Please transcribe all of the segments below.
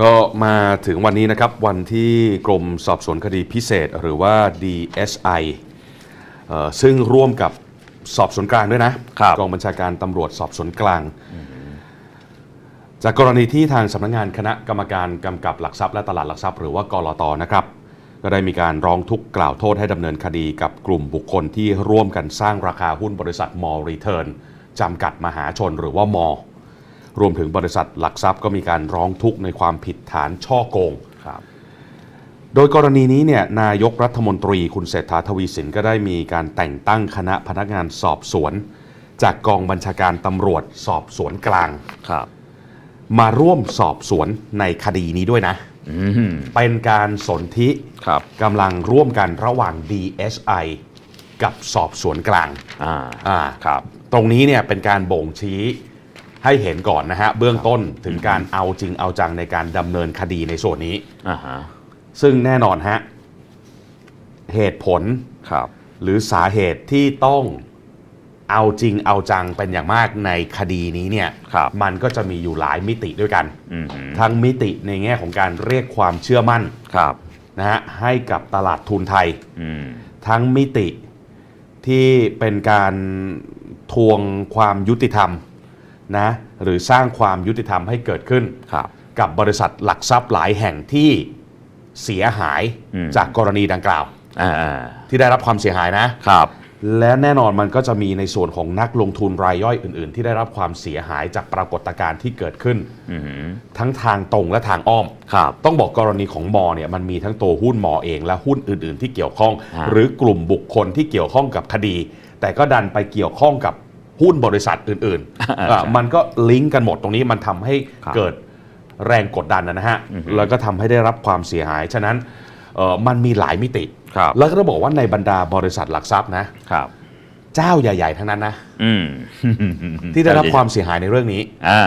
ก็มาถึงวันนี้นะครับ วันที่กรมสอบสวนคดีพิเศษหรือว่า DSI เอ่อซึ่งร่วมกับสอบสวนกลางด้วยนะครับกองบัญชาการตำรวจสอบสวนกลาง จากกรณีที่ทางสำนักงานคณะกรรมการกำกับหลักทรัพย์และตลาดหลักทรัพย์หรือว่ากรตนะครับ ก็ได้มีการร้องทุกข์กล่าวโทษให้ดำเนินคดีกับกลุ่มบุคคลที่ร่วมกันสร้างราคาหุ้นบริษัทมอรีเทิร์นจำกัดมหาชนหรือว่ามอ รวมถึงบริษัทหลักทรัพย์ก็มีการร้องทุกข์ในความผิดฐานช่อโกง ครับ โดยกรณีนี้เนี่ยนายกรัฐมนตรีคุณเศรษฐาทวีสินก็ได้มีการแต่งตั้งคณะพนักงานสอบสวน จากกองบัญชาการตำรวจสอบสวนกลาง ครับ มาร่วมสอบสวนในคดีนี้ด้วยนะ อืมเป็นการสนธิครับ กำลังร่วมกันระหว่าง DSI กับสอบสวนกลาง อ่า อ่า ครับ ตรงนี้เนี่ยเป็นการบ่งชี้ ให้เห็นก่อนนะฮะเบื้องต้นถึงการเอาจริงเอาจังในการดำเนินคดีในส่วนนี้ อ่าฮะซึ่งแน่นอนฮะเหตุผลครับหรือสาเหตุที่ต้องเอาจริงเอาจังเป็นอย่างมากในคดีนี้เนี่ยครับมันก็จะมีอยู่หลายมิติด้วยกัน อืมทั้งมิติในแง่ของการเรียกความเชื่อมั่นครับนะฮะให้กับตลาดทุนไทย อืมทั้งมิติที่เป็นการทวงความยุติธรรม นะหรือสร้างความยุติธรรมให้เกิดขึ้น ครับ กับบริษัทหลักทรัพย์หลายแห่งที่เสียหายอืม จากกรณีดังกล่าวอ่าอ่าที่ได้รับความเสียหายนะ ครับ และแน่นอนมันก็จะมีในส่วนของนักลงทุนรายย่อยอื่น ๆ ที่ได้รับความเสียหายจากปรากฏการณ์ที่เกิดขึ้น อืมทั้งทางตรงและทางอ้อม ครับ ต้องบอกกรณีของมอเนี่ยมันมีทั้งตัวหุ้นมอเองและหุ้นอื่น ๆ ที่เกี่ยวข้อง ฮะ หรือกลุ่มบุคคลที่เกี่ยวข้องกับคดี แต่ก็ดันไปเกี่ยวข้องกับ หุ้นบริษัทอื่นๆอะมันก็ลิงก์กันหมดตรงนี้มันทำให้ครับเกิดแรงกดดันนะฮะอือฮึแล้วก็ทำให้ได้รับความเสียหาย ฉะนั้นเอ่อมันมีหลายมิติครับแล้วก็ต้องบอกว่าในบรรดาบริษัทหลักทรัพย์นะครับเจ้าใหญ่ ๆ ทั้งนั้นนะอืมที่ได้รับความเสียหายในเรื่องนี้อ่า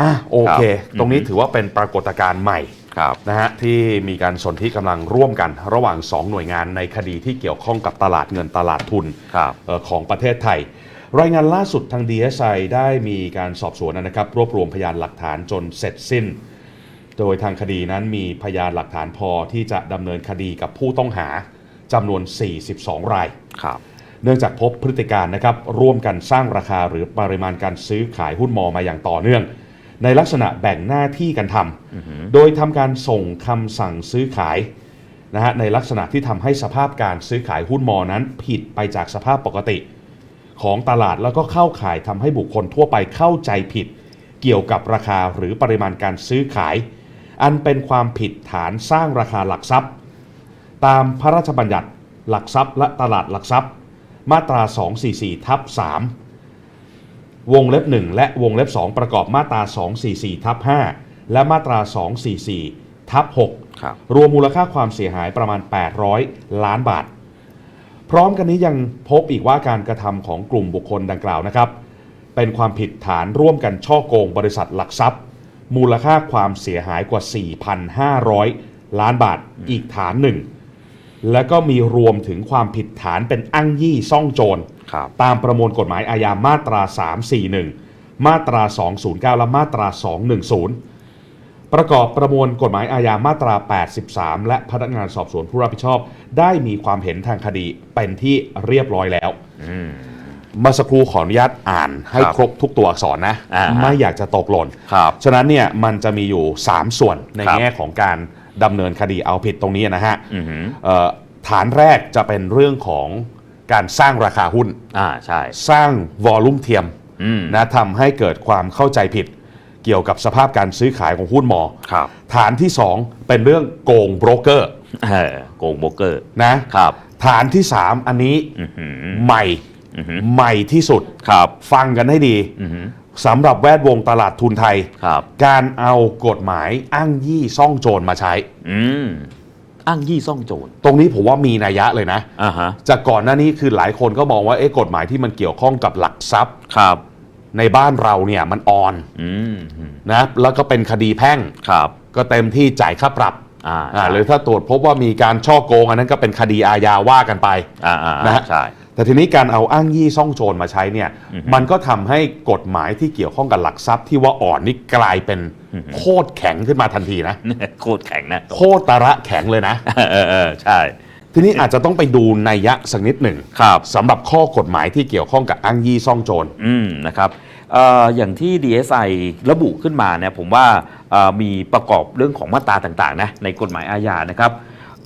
อะโอเคครับตรงนี้ถือว่าเป็นปรากฏการณ์ใหม่ครับนะฮะที่มีการสนที่กำลังร่วมกันระหว่าง 2 หน่วยงานในคดีที่เกี่ยวข้องกับตลาดเงินตลาดทุนครับเอ่อของประเทศไทย รายงานล่าสุดทาง DSI ได้มีการสอบสวนนะครับ รวบรวมพยานหลักฐานจนเสร็จสิ้น โดยทางคดีนั้นมีพยานหลักฐานพอที่จะดำเนินคดีกับผู้ต้องหาจำนวน 42 ราย ครับเนื่องจากพบพฤติการนะครับร่วมกันสร้างราคาหรือปริมาณการซื้อขายหุ้นมอมาอย่างต่อเนื่อง ในลักษณะแบ่งหน้าที่กันทำโดยทำการส่งคำสั่งซื้อขายนะฮะในลักษณะที่ทำให้สภาพการซื้อขายหุ้นมอนั้นผิดไปจากสภาพปกติ ของตลาดแล้วก็เข้าข่ายทำให้บุคคลทั่วไปเข้าใจผิด เกี่ยวกับราคาหรือปริมาณการซื้อขาย อันเป็นความผิดฐานสร้างราคาหลักทรัพย์ ตามพระราชบัญญัติหลักทรัพย์ และตลาดหลักทรัพย์ มาตรา 244ทับ3วงเล็บ 1 และวงเล็บ 2 ประกอบมาตรา 244ทับ5และมาตรา 244ทับ6ครับรวมมูลค่าความเสียหายประมาณ 800 ล้านบาท พร้อมกันนี้ยังพบอีกว่าการกระทำของกลุ่มบุคคลดังกล่าวนะครับ เป็นความผิดฐานร่วมกันช่อโกงบริษัทหลักทรัพย์ มูลค่าความเสียหายกว่า 4,500 ล้านบาทอีกฐานหนึ่ง และก็มีรวมถึงความผิดฐานเป็นอ้างยี่ซ่องโจรครับตามประมวลกฎหมายอาญามาตรา 341 มาตรา 209 และมาตรา 210 ประกอบประมวลกฎหมายอาญามาตรา 83 และพนักงานสอบสวนผู้รับผิดชอบ ได้มีความเห็นทางคดีเป็นที่เรียบร้อยแล้วอืมเมื่อสักครู่ขออนุญาตอ่านให้ครับครบทุกตัวอักษรนะ อ่าฮะไม่อยากจะตกหล่นครับฉะนั้นเนี่ยมันจะมีอยู่ 3 ส่วนในครับ แง่ของการดำเนินคดีเอาผิดตรงนี้นะฮะอือหือเอ่อฐานแรกจะเป็นเรื่องของการสร้างราคาหุ้น อ่าใช่ สร้างวอลลุ่มเทียมอืมนะทำให้เกิดความเข้าใจผิด เกี่ยวกับสภาพการซื้อขายของหุ้นมอครับ ฐานที่ 2 เป็นเรื่องโกงโบรกเกอร์เออโกงโบรกเกอร์นะครับ ฐานที่ 3 อันนี้อือหือใหม่อือหือใหม่ที่สุดครับฟังกันให้ดีอือหือสำหรับแวดวงตลาดทุนไทยครับ การเอากฎหมายอ้างยี่ซ่องโจรมาใช้อืมอ้างยี่ซ่องโจรตรงนี้ผมว่ามีนัยยะเลยนะอ่าฮะจากก่อนหน้านี้คือหลายคนก็มองว่าเอ๊ะกฎหมายที่มันเกี่ยวข้องกับหลักทรัพย์ครับ ในบ้านเราเนี่ยมันอ่อนอืมนะแล้วก็เป็นคดีแพ่งครับ ก็เต็มที่จ่ายค่าปรับอ่าอ่าหรือถ้าตรวจพบว่ามีการช่อโกงอันนั้นก็เป็นคดีอาญาว่ากันไปอ่าอ่านะฮะใช่แต่ทีนี้การเอาอ้างยี่ซ่องโจรมาใช้เนี่ย มันก็ทำให้กฎหมายที่เกี่ยวข้องกับหลักทรัพย์ที่ว่าอ่อนนี่กลายเป็นโคตรแข็งขึ้นมาทันทีนะโคตรแข็งนะโคตรตระแข็งเลยนะเออเออใช่ ทีนี้อาจจะต้องไปดูนัยยะสักนิดหนึ่งครับสำหรับข้อกฎหมายที่เกี่ยวข้องกับอ้างยี่ซ่องโจร อืมนะครับเอ่ออย่างที่ DSI ระบุขึ้นมาเนี่ยผมว่าเอ่อมีประกอบเรื่องของมาตราต่างๆนะในกฎหมายอาญานะครับ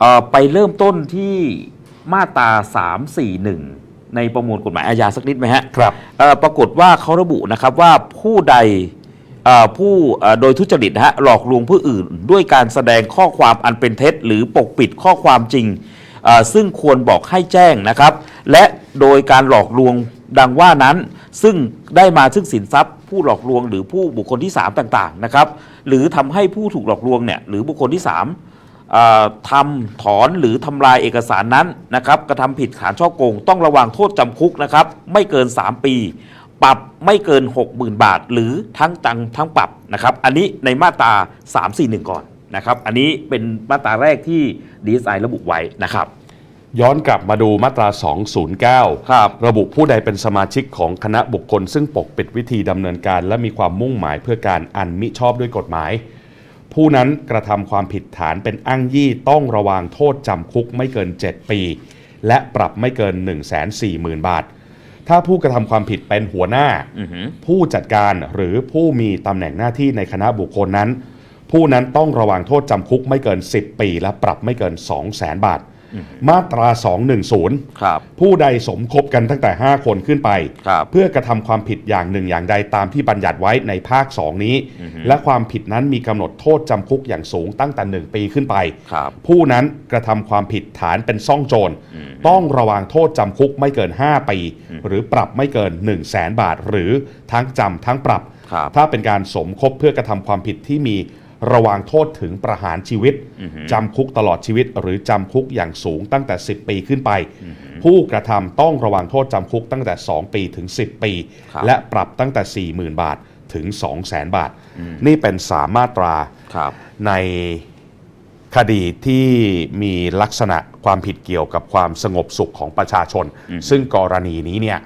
เอ่อไปเริ่มต้นที่มาตรา 341 ในประมวลกฎหมายอาญาสักนิดไหมฮะ ครับ เอ่อปรากฏว่าเขาระบุนะครับว่าผู้ใดเอ่อผู้เอ่อโดยทุจริตนะฮะหลอกลวงผู้อื่น ด้วยการแสดงข้อความอันเป็นเท็จ หรือปกปิดข้อความจริงเอ่อ ซึ่งควรบอกให้แจ้งนะครับ และโดยการหลอกลวงดังว่านั้น ซึ่งได้มาซึ่งสินทรัพย์ผู้หลอกลวงหรือผู้บุคคลที่ 3 ต่างๆนะครับ หรือทำให้ผู้ถูกหลอกลวงเนี่ยหรือบุคคลที่3เอ่อทำถอนหรือทำลายเอกสารนั้นนะครับกระทำผิดฐานช่อโกง ต้องระวังโทษจำคุกนะครับไม่เกิน 3 ปี ปรับไม่เกิน 60,000 บาท หรือทั้งตังทั้งปรับนะครับ อันนี้ในมาตรา341 ก่อน นะครับ อันนี้เป็นมาตราแรกที่ DSI ระบุไว้นะครับ ย้อนกลับมาดูมาตรา 209 ครับ ระบุผู้ใดเป็นสมาชิกของคณะบุคคล ซึ่งปกปิดวิธีดำเนินการ และมีความมุ่งหมายเพื่อการอันมิชอบด้วยกฎหมาย ผู้นั้นกระทำความผิดฐานเป็นอ้างยี่ต้องระวางโทษจำคุกไม่เกิน 7 ปี และปรับไม่เกิน 1 4 0 0 0 0 บาทถ้าผู้กระทำความผิดเป็นหัวหน้าอือหือผู้จัดการหรือผู้มีตำแหน่งหน้าที่ในคณะบุคคลนั้น ผู้นั้นต้องระวังโทษจำคุกไม่เกิน 10 ปี และปรับไม่เกิน 2 0 0 0 0 0บาท มาตรา 210 ครับ ผู้ใดสมคบกันตั้งแต่ 5 คนขึ้นไป ครับ เพื่อกระทำความผิดอย่างหนึ่งอย่างใดตามที่บัญญัติไว้ในภาค 2 นี้ และความผิดนั้นมีกำหนดโทษจำคุกอย่างสูงตั้งแต่ 1 ปีขึ้นไป ครับ ผู้นั้นกระทำความผิดฐานเป็นซ่องโจร ต้องระวังโทษจำคุกไม่เกิน 5 ปี หรือปรับไม่เกิน 1 0 0 0 0แสนบาท หรือทั้งจำทั้งปรับ ครับ ถ้าเป็นการสมคบเพื่อกระทำความผิดที่มี ระวางโทษถึงประหารชีวิต จำคุกตลอดชีวิต หรือจำคุกอย่างสูงตั้งแต่ 10 ปีขึ้นไป ผู้กระทำต้องระวังโทษจำคุกตั้งแต่ 2 ปีถึง 10 ปีครับและปรับตั้งแต่ 40,000 บาทถึง 200,000 บาท นี่เป็นสามมาตราครับในคดีที่มีลักษณะความผิดเกี่ยวกับความสงบสุขของประชาชน ซึ่งกรณีนี้เนี่ย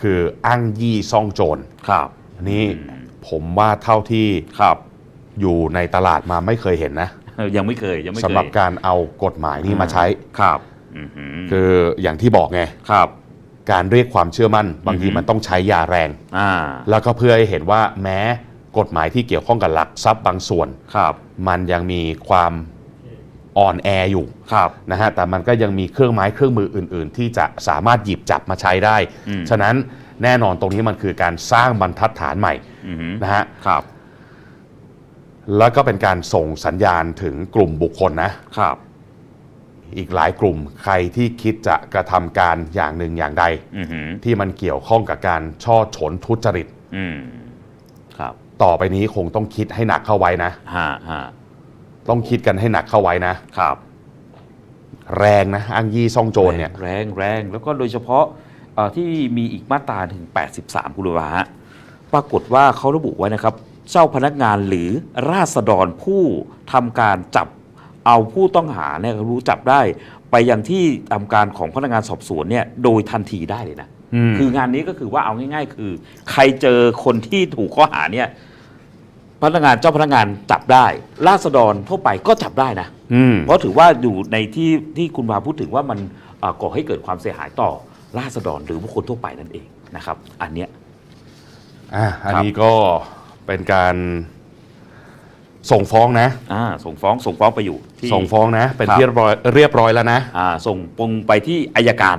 คืออ้างยี่ซ่องโจรครับอันนี้ผมว่าเท่าที่ครับ อยู่ในตลาดมาไม่เคยเห็นนะเออยังไม่เคยยังไม่เคยสำหรับการเอากฎหมายนี้มาใช้ ครับอือหือคืออย่างที่บอกไง ครับ การเรียกความเชื่อมั่น บางทีอือฮึมันต้องใช้ยาแรง อ่า แล้วก็เพื่อให้เห็นว่าแม้กฎหมายที่เกี่ยวข้องกับหลักทรัพย์บางส่วน ครับ มันยังมีความอ่อนแออยู่ครับ นะฮะ แต่มันก็ยังมีเครื่องไม้เครื่องมืออื่น ๆ ที่จะสามารถหยิบจับมาใช้ได้ อืม ฉะนั้นแน่นอนตรงนี้มันคือการสร้างบรรทัดฐานใหม่อือหือนะฮะ ครับ แล้วก็เป็นการส่งสัญญาณถึงกลุ่มบุคคลนะ ครับ อีกหลายกลุ่มใครที่คิดจะกระทำการอย่างหนึ่งอย่างใด อือหือที่มันเกี่ยวข้องกับการช่อฉนทุจริต อืมครับต่อไปนี้คงต้องคิดให้หนักเข้าไว้นะ ฮะฮะต้องคิดกันให้หนักเข้าไว้นะ ครับแรงนะอ้างยี่ซ่องโจรเนี่ย แรงแรงแล้วก็โดยเฉพาะเอ่อที่มีอีกมาตราถึง 83 กุลวาฮะปรากฏว่าเขาระบุไว้นะครับ เจ้าพนักงานหรือราษฎรผู้ทำการจับเอาผู้ต้องหาเนี่ยรู้จับได้ ไปยังที่ทำการของพนักงานสอบสวนเนี่ยโดยทันทีได้เลยนะอืมคืองานนี้ก็คือว่าเอาง่าย ๆ คือ ใครเจอคนที่ถูกข้อหาเนี่ยพนักงานเจ้าพนักงานจับได้ราษฎรทั่วไปก็จับได้นะอืมเพราะถือว่าอยู่ในที่ที่คุณพาพูดถึงว่ามันเอ่อก่อให้เกิดความเสียหายต่อราษฎรหรือบุคคลทั่วไปนั่นเองนะครับ อันเนี้ยอะอันนี้ก็ เป็นการส่งฟ้องนะ อ่าส่งฟ้องส่งฟ้องไปอยู่ที่ ส่งฟ้องนะ เป็นครับ ที่เรียบร้อยเรียบร้อยแล้วนะ อ่าส่งปงไปที่อายการ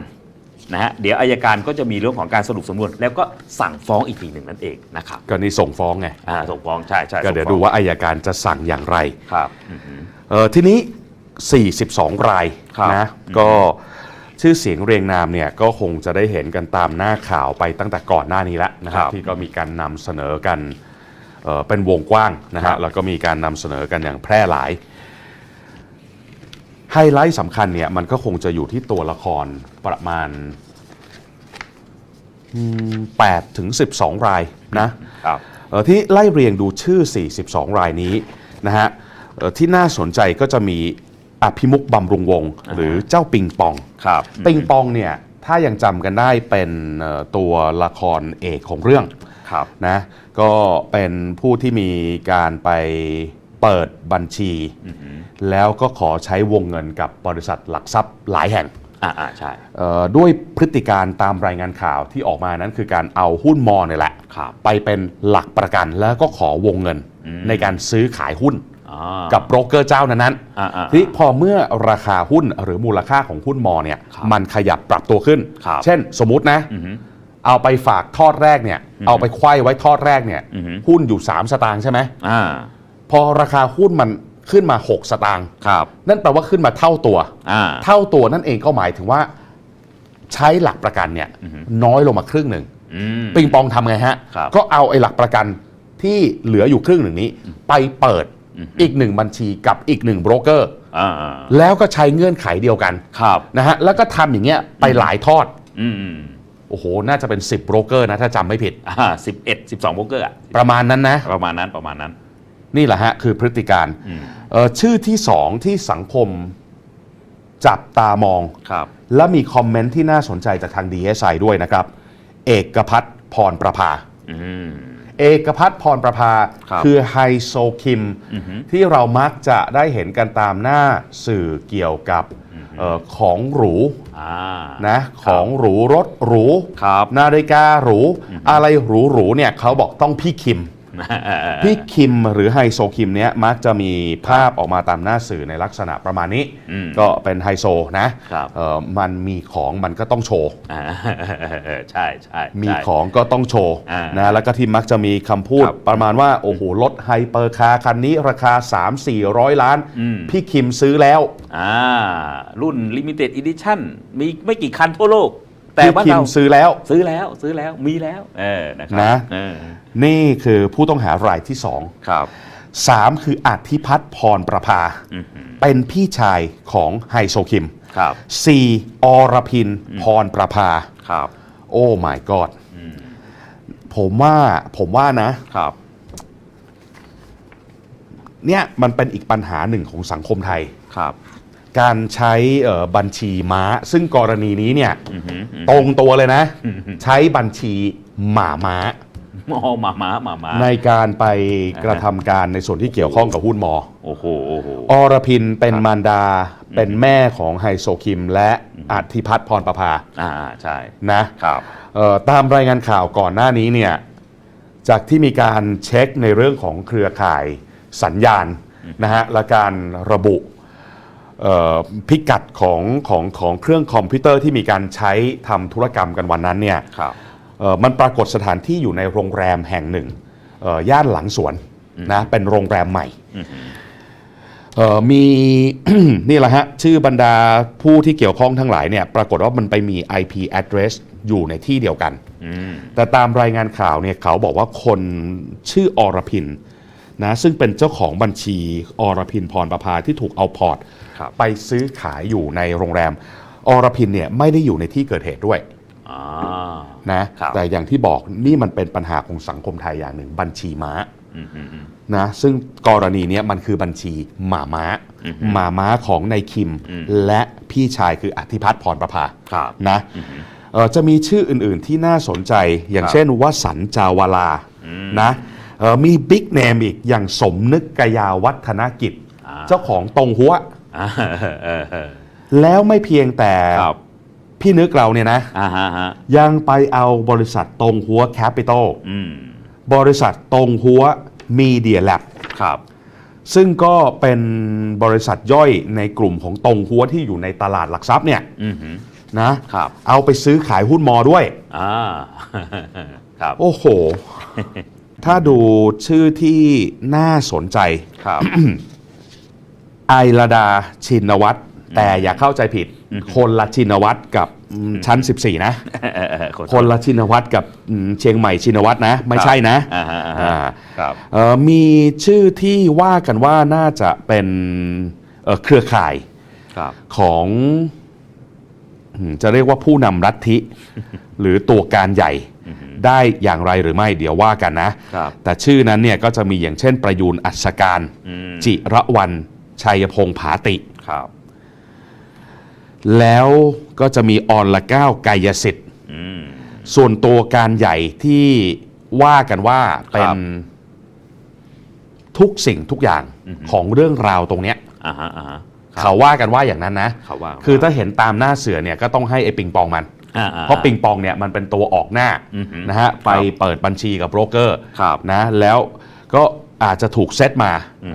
นะฮะเดี๋ยวอายการก็จะมีเรื่องของการสรุปสำนวน แล้วก็สั่งฟ้องอีกทีหนึ่งนั่นเองนะครับก็นี่ส่งฟ้องไง อ่าส่งฟ้องใช่ใช่ก็เดี๋ยวส่งฟ้ดูองว่าอายการจะสั่งอย่างไร ครับอือหือ เออทีนี้ 42 รายครับนะ ก็ชื่อเสียงเรียงนามเนี่ยก็คงจะได้เห็นกันตามหน้าข่าวไปตั้งแต่ก่อนหน้านี้แล้วนะครับที่ก็มีการนำเสนอกัน เอ่อเป็นวงกว้างนะครัฮะบแล้วก็มีการนำเสนอกันอย่างแพร่หลายไฮไลท์สำคัญเนี่ยมันก็คงจะอยู่ที่ตัวละครประมาณ8ถึง12 รายนะครับเอ่อที่ไล่เรียงดูชื่อ 42 รายนี้นะฮะเอ่อที่น่าสนใจก็จะมีอภิมุกบำรุงวงศ์หรือเจ้าปิงปองครับปิงปองเนี่ยถ้ายังจำกันได้เป็นเอ่อตัวละครเอกของเรื่อง ครับนะก็เป็นผู้ที่มีการไปเปิดบัญชี แล้วก็ขอใช้วงเงินกับบริษัทหลักทรัพย์หลายแห่งอ่าอ่าใช่เอ่อด้วยพฤติการตามรายงานข่าวที่ออกมานั้นคือการเอาหุ้นมอเนี่ยแหละครับไปเป็นหลักประกันแล้วก็ขอวงเงินอืมในการซื้อขายหุ้นอ่ากับโบรกเกอร์เจ้านั้นอ่าอ่าๆทีนี้พอเมื่อราคาหุ้นหรือมูลค่าของหุ้นมอเนี่ยครับมันขยับปรับตัวขึ้นครับเช่นสมมุตินะอือฮึ เอาไปฝากทอดแรกเนี่ย เอาไปไขว้ไว้ทอดแรกเนี่ย อือฮึ หุ้นอยู่ 3 สตางค์ใช่ไหม อ่า พอราคาหุ้นมันขึ้นมา 6 สตางค์ ครับ นั่นแปลว่าขึ้นมาเท่าตัว อ่า เท่าตัวนั่นเองก็หมายถึงว่า ใช้หลักประกันเนี่ย น้อยลงมาครึ่งหนึ่ง อืม ปิงปองทำไงฮะ ครับก็เอาไอ้หลักประกันที่เหลืออยู่ครึ่งหนึ่งนี้ ไปเปิดอีกหนึ่งบัญชีกับอีกหนึ่งโบรกเกอร์ อ่าอ่าแล้วก็ใช้เงื่อนไขเดียวกันครับ นะฮะ แล้วก็ทำอย่างเงี้ยไปหลายทอด อืมอืม โอ้โห น่าจะเป็น 10โบรกเกอร์นะ ถ้าจำไม่ผิด อ่าสิบเอ็ดสิบสองโบรกเกอร์อะประมาณนั้นนะ ประมาณนั้นประมาณนั้น นี่แหละฮะ คือพฤติการอืม เอ่อชื่อที่สองที่สังคมจับตามอง ครับ และมีคอมเมนต์ที่น่าสนใจจากทาง DSI ด้วยนะครับ เอกพัฒน์พรประภา อืม เอกพัฒน์พรประภาครับคือไฮโซคิมที่เรามักจะได้เห็นกันตามหน้าสื่อเกี่ยวกับ เออของหรูอ่านะของหรูรถหรู ครับ นาฬิกาหรู อะไรหรูหรูๆเนี่ยเขาบอกต้องพี่คิม พี่คิมหรือไฮโซคิมเนี้ยมักจะมีภาพออกมาตามหน้าสื่อในลักษณะประมาณนี้ อืมก็เป็นไฮโซนะครับ เอ่อมันมีของมันก็ต้องโชว์ อ่าใช่ใช่มีใช่ของก็ต้องโชว์อ่านนะแล้วก็ที่มักจะมีคำพูดครับประมาณว่า โอ้โหรถไฮเปอร์คาร์คันนี้ราคา 3 4 0 0 ล้าน อืม พี่คิมซื้อแล้ว อ่ารุ่น Limited Edition มีไม่กี่คันทั่วโลก แต่พี่บ้านคิมเราซื้อแล้วซื้อแล้วซื้อแล้วมีแล้ว เออนะครันะ เออนี่คือผู้ต้องหารายที่ครับ2 3คืออธิพัฒน์พรประภา อือหือเป็นพี่ชายของไฮโซคิมครับ4อรพินพรประภา ครับโอ้ my god ผมว่าผมว่านะ ครับเนี่ยมันเป็นอีกปัญหาหนึ่งของสังคมไทย ครับ การใช้เอ่อบัญชีม้า ซึ่งกรณีนี้เนี่ยอือหือตรงตัวเลยนะ ใช้บัญชีหมาม้าอ๋อหมาม้าหมาม้าในการไปกระทำการในส่วนที่เกี่ยวข้องกับหุ้นมอโอ้โหโอ้โหอรพินเป็นมารดาเป็นแม่ของไฮโซคิม และอธิพัฒน์พรประภาอ่าใช่นะครับเอ่อตามรายงานข่าวก่อนหน้านี้เนี่ยจากที่มีการเช็คในเรื่องของเครือข่ายสัญญาณนะฮะและการระบุเอ่อ พิกัดของของของเครื่องคอมพิวเตอร์ที่มีการใช้ทำธุรกรรมกันวันนั้นเนี่ยครับเอ่อมันปรากฏสถานที่อยู่ในโรงแรมแห่งหนึ่งเอ่อย่านหลังสวนนะเป็นโรงแรมใหม่เอ่อมีนี่แหละฮะ ชื่อบรรดาผู้ที่เกี่ยวข้องทั้งหลายเนี่ยปรากฏว่ามันไปมี IP address อยู่ในที่เดียวกันอืมแต่ตามรายงานข่าวเนี่ยเขาบอกว่าคนชื่ออรพิน นะซึ่งเป็นเจ้าของบัญชีอรพินพรประภาที่ถูกเอาพอร์ตครับไปซื้อขายอยู่ในโรงแรม อรพินเนี่ยไม่ได้อยู่ในที่เกิดเหตุด้วยอ่านะครับแต่อย่างที่บอกนี่มันเป็นปัญหาของสังคมไทยอย่างหนึ่งบัญชีม้าอืมอืมอืมนะซึ่งกรณีเนี้ยมันคือบัญชีหมาม้าหมาม้าของนายคิม และพี่ชายคืออธิพัฒน์พรประภาครับนะเอ่อจะมีชื่ออื่นๆที่น่าสนใจอย่างครับเช่นวสันต์จาวาลานะเอ่อมีบิ๊กเนมอีกอย่างสมนึกกยาวัฒนกิจอ่าเจ้าของตรงหัวอ่าเออเออเออแล้วไม่เพียงแต่ครับพี่นึกเราเนี่ยนะอ่าฮะฮะยังไปเอาบริษัทตรงหัวแคปิตอลอืมบริษัทตรงหัวมีเดียแลบครับ ซึ่งก็เป็นบริษัทย่อยในกลุ่มของตรงหัวที่อยู่ในตลาดหลักทรัพย์เนี่ยอืมหือนะครับ เอาไปซื้อขายหุ้นมอด้วยอ่าครับ โอ้โห ถ้าดูชื่อที่น่าสนใจ ครับ ไอระดาชินวัตรแต่อย่าเข้าใจผิด คนละชินวัตรกับอืมชั้น 14 นะเออเออขอโทษคนละชินวัตรกับอืมเชียงใหม่ชินวัตรนะ ไม่ใช่นะอ่าฮะอ่าฮะอ่าครับเอ่อมีชื่อที่ว่ากันว่าน่าจะเป็นเอ่อเครือข่ายครับของอืมจะเรียกว่าผู้นำลัทธิหรือตัวการใหญ่ ได้อย่างไรหรือไม่เดี๋ยวว่ากันนะ ครับ แต่ชื่อนั้นเนี่ยก็จะมีอย่างเช่นประยูนอัศการ อืมจิระวันชัยพงษ์ผาติ ครับแล้วก็จะมีออนละเก้ากายสิทธิ์ อืม ส่วนตัวการใหญ่ที่ว่ากันว่าเป็ครันบทุกสิ่งทุกอย่างของเรื่องราวตรงเนี้ยอ่าฮะอ่าฮะเขาว่ากันว่าอย่างนั้นนะ เขาว่าคือถ้าเห็นตามหน้าเสือเนี่ยก็ต้องให้ไอ้ปิงปองมันอ่อ่ เพราะปิงปองเนี่ยมันเป็นตัวออกหน้าอือหือนะฮะไปเปิดบัญชีกับโบรกเกอร์ครับนะแล้วก็อาจจะถูกเซตมา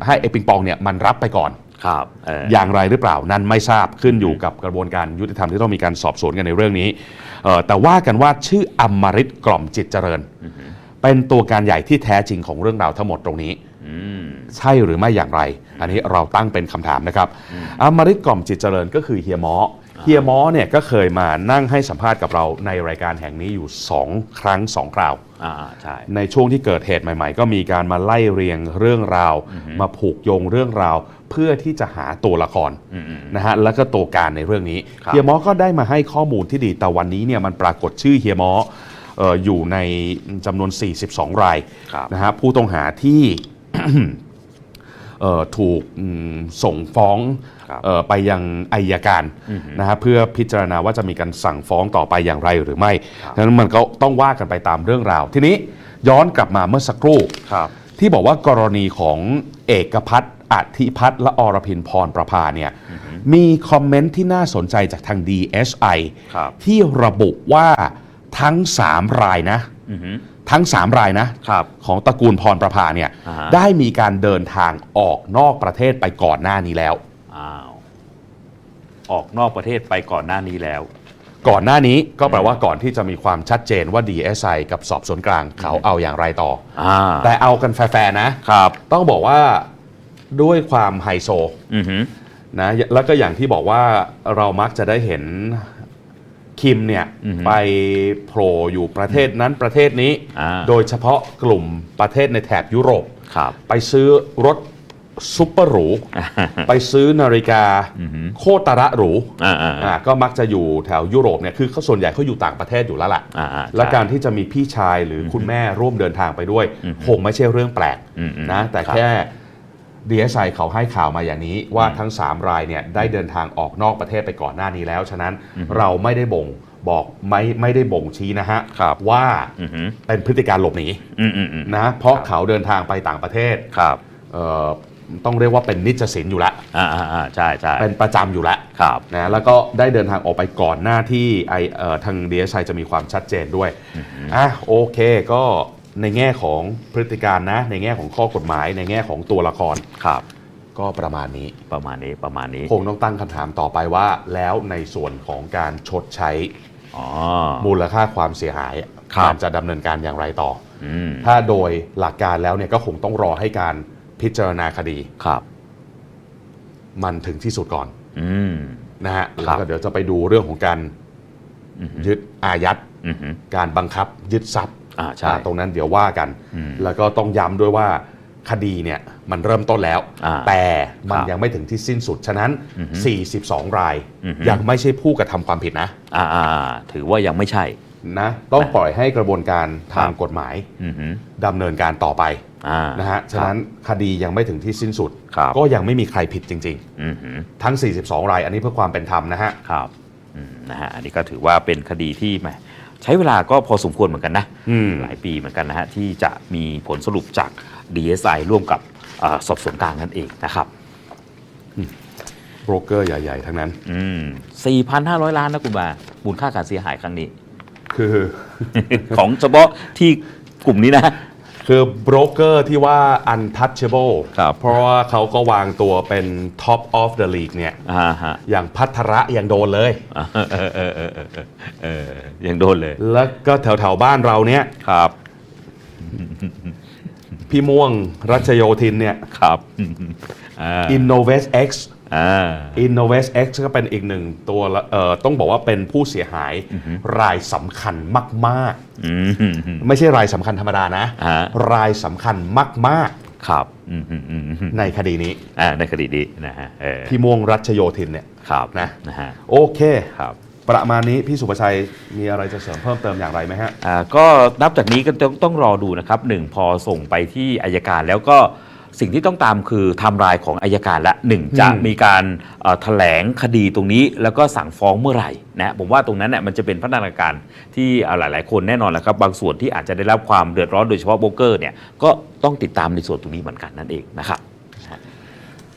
ให้ไอ้ปิงปองเนี่ยมันรับไปก่อนครับเอออย่างไรหรือเปล่านั่นไม่ทราบขึ้นอยู่กับกระบวนการยุติธรรมที่ต้องมีการสอบสวนกันในเรื่องนี้เอ่อแต่ว่ากันว่าชื่ออมริตกล่อมจิตเจริญ เป็นตัวการใหญ่ที่แท้จริงของเรื่องราวทั้งหมดตรงนี้อืมใช่หรือไม่อย่างไร อันนี้เราตั้งเป็นคำถามนะครับอมริตกล่อมจิตเจริญก็คือเฮียมอ เฮียมอเนี่ยก็เคยมานั่งให้สัมภาษณ์กับเราในรายการแห่งนี้อยู่ 2 ครั้ง 2 คราว อ่าใช่ ในช่วงที่เกิดเหตุใหม่ๆ ก็มีการมาไล่เรียงเรื่องราว มาผูกโยงเรื่องราว เพื่อที่จะหาตัวละครอืมอืมนะฮะแล้วก็ตัวการในเรื่องนี้ครับ เฮียมอก็ได้มาให้ข้อมูลที่ดีแต่วันนี้เนี่ยมันปรากฏชื่อเฮียมอเอ่ออยู่ในจำนวน 42 รายครับ นะฮะผู้ต้องหาที่เอ่อ ถูกอืมส่งฟ้องครับเอ่อไปยังอายการนะฮะเพื่อพิจารณาว่าจะมีการสั่งฟ้องต่อไปอย่างไรหรือไม่ครับดังนั้นมันก็ต้องว่ากันไปตามเรื่องราว ทีนี้ย้อนกลับมาเมื่อสักครู่ครับที่บอกว่ากรณีของเอกพัฒน์อธิพัฒน์และอรพินพรประภาเนี่ยมีคอมเมนต์ที่น่าสนใจจากทาง DSI ครับที่ระบุว่าทั้ง 3 รายนะอือหือ ทั้ง 3 รายนะครับ ของตระกูลพรประภาเนี่ยอ่าฮะ ได้มีการเดินทางออกนอกประเทศไปก่อนหน้านี้แล้ว อ้าวออกนอกประเทศไปก่อนหน้านี้แล้ว ก่อนหน้านี้ก็แปลว่าก่อนที่จะมีความชัดเจนว่า DSI กับสอบสวนกลางเขาเอาอย่างไรต่อ อ่าแต่เอากันแฟร์ๆนะ ครับต้องบอกว่าด้วยความไฮโซ อือหือ นะแล้วก็อย่างที่บอกว่าเรามักจะได้เห็น คิมเนี่ยอือฮึไปโผล่อยู่ประเทศนั้นประเทศนี้อ่าโดยเฉพาะกลุ่มประเทศในแถบยุโรปครับไปซื้อรถซุปเปอร์หรู ไปซื้อนาฬิกาโคตระหรูอ่าอ่าอ่าก็มักจะอยู่แถวยุโรปเนี่ยคือเขาส่วนใหญ่เขาอยู่ต่างประเทศอยู่แล้วล่ะอ่าอ่าและใช่การที่จะมีพี่ชายหรืออคุณแม่ร่วมเดินทางไปด้วย คงไม่ใช่เรื่องแปลกอืมอืมนะแต่ครับแค่ DSI เขาให้ข่าวมาอย่างนี้ว่าทั้ง 3 รายเนี่ยได้เดินทางออกนอกประเทศไปก่อนหน้านี้แล้ว ฉะนั้นเราไม่ได้บ่งบอกไม่ไม่ได้บ่งชี้นะฮะครับว่าอือหือเป็นพฤติการหลบหนีอืมอืมอืมนะเพราะครับเขาเดินทางไปต่างประเทศครับเอ่อต้องเรียกว่าเป็นนิจสินอยู่แล้วอ่าอ่าอ่าใช่ใช่เป็นประจำอยู่แล้วครับนะแล้วก็ได้เดินทางออกไปก่อนหน้าที่ไอเอ่อทาง DSI จะมีความชัดเจนด้วยอะโอเคก็ ในแง่ของพฤติการนะ ในแง่ของข้อกฎหมาย ในแง่ของตัวละคร ครับ ก็ประมาณนี้ ประมาณนี้ประมาณนี้คงต้องตั้งคำถามต่อไปว่า แล้วในส่วนของการชดใช้อ๋อ มูลค่าความเสียหายครับการจะดำเนินการอย่างไรต่อ อืมถ้าโดยหลักการแล้วเนี่ยก็คงต้องรอให้การพิจารณาคดี ครับ มันถึงที่สุดก่อนอืม นะฮะคแล้รัวบก็เดี๋ยวจะไปดูเรื่องของการยึดอายัด อือหือการบังคับยึดทรัพย์ อ่าใช่อ่าตรงนั้นเดี๋ยวว่ากัน อืมแล้วก็ต้องย้ำด้วยว่าคดีเนี่ยมันเริ่มต้นแล้ว อ่าแต่มันครับยังไม่ถึงที่สิ้นสุด ฉะนั้น อือฮึ42 ราย อือฮึ ยังไม่ใช่ผู้กระทำความผิดนะอ่าอ่าอ่าถือว่ายังไม่ใช่ นะต้องปล่อยให้กระบวนการทางครับ กฎหมายอือหือดำเนินการต่อไปอ่านะฮะฉะนั้นคดียังไม่ถึงที่สิ้นสุด ครับก็ยังไม่มีใครผิดจริง อือหือ ๆ ทั้ง 42 ราย อันนี้เพื่อความเป็นธรรมนะฮะ ครับอืมนะฮะอันนี้ก็ถือว่าเป็นคดีที่แหม ใช้เวลาก็พอสมควรเหมือนกันนะอืมหลายปีเหมือนกันนะฮะที่จะมีผลสรุปจาก DSI ร่วมกับเอ่อสอบสวนกลางนั่นเองนะครับโบรกเกอร์ใหญ่ ๆ ทั้งนั้นอืม4,500 ล้านนะคุณบามูลค่าการเสียหายครั้งนี้ คือ ของเฉพาะที่กลุ่มนี้นะ คือโบรกเกอร์ที่ว่า untouchable ครับเพราะว่าเขาก็วางตัวเป็น top of the league เนี่ย อ่าฮะอย่างพัทระยังโดนเลย เออเออเออเออเออเออยังโดนเลยแล้วก็แถวแถวๆบ้านเราเนี่ย ครับพี่ม่วงรัชโยธินเนี่ย ครับอ่า Innovate X อ่า Innovate X ก็เป็นอีกหนึ่งตัวละเอ่อต้องบอกว่าเป็นผู้เสียหายรายสำคัญมากอืมๆไม่ใช่รายสำคัญธรรมดานะฮะรายสำคัญมากครับอืมอืมอืมอืมๆในคดีนี้อ่าในคดีนี้นะฮะเออพี่ม่วงรัชโยธินเนี่ยครับนะนะฮะโอเคครับประมาณนี้พี่สุประชัยมีอะไรจะเสริมเพิ่มเติมอย่างไรไหมฮะอ่าก็นับจากนี้ก็ต้องต้องรอดูนะครับหนึ่งพอส่งไปที่อายการแล้วก็ สิ่งที่ต้องตามคือไทม์ไลน์ของอายการละหนึ่งจะอืมมีการเอ่อแถลงคดีตรงนี้ แล้วก็สั่งฟ้องเมื่อไหร่นะผมว่าตรงนั้นเนี่ยมันจะเป็นพัฒนาการที่เอ่อหลาย ๆ คนแน่นอนแหละครับ บางส่วนที่อาจจะได้รับความเดือดร้อนโดยเฉพาะโบรกเกอร์เนี่ยก็ต้องติดตามในส่วนตรงนี้เหมือนกันนั่นเองนะครับ